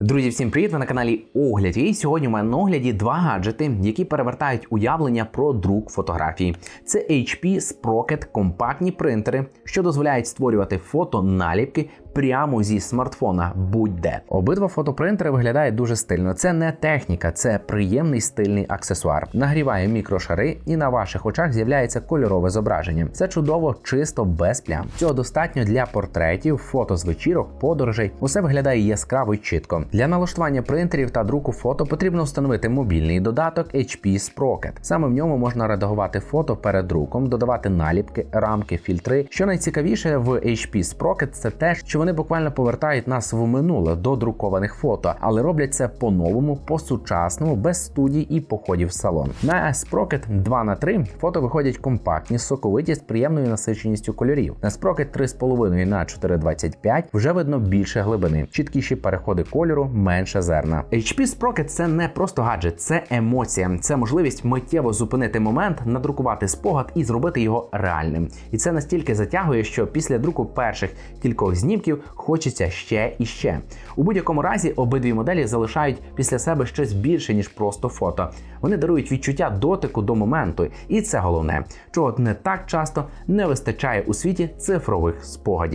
Друзі, всім привіт! Ви на каналі Огляд. І сьогодні у мене на огляді два гаджети, які перевертають уявлення про друк фотографій. Це HP Sprocket компактні принтери, що дозволяють створювати фото наліпки прямо зі смартфона будь-де. Обидва фотопринтери виглядають дуже стильно. Це не техніка, це приємний стильний аксесуар. Нагріває мікрошари, і на ваших очах з'являється кольорове зображення. Це чудово, чисто без плям. Цього достатньо для портретів, фото з вечірок, подорожей. Усе виглядає яскраво й чітко. Для налаштування принтерів та друку фото потрібно встановити мобільний додаток HP Sprocket. Саме в ньому можна редагувати фото перед друком, додавати наліпки, рамки, фільтри. Що найцікавіше в HP Sprocket це те, що вони буквально повертають нас в минуле до друкованих фото, але роблять це по-новому, по-сучасному, без студій і походів в салон. На Sprocket 2 на 3 фото виходять компактні, соковиті з приємною насиченістю кольорів. На Sprocket 3,5 на 4,25 вже видно більше глибини, чіткіші переходи кольору, менше зерна. HP Sprocket – це не просто гаджет, це емоція, це можливість миттєво зупинити момент, надрукувати спогад і зробити його реальним. І це настільки затягує, що після друку перших кількох знімків хочеться ще і ще. У будь-якому разі обидві моделі залишають після себе щось більше ніж просто фото. Вони дарують відчуття дотику до моменту, і це головне, чого не так часто не вистачає у світі цифрових спогадів.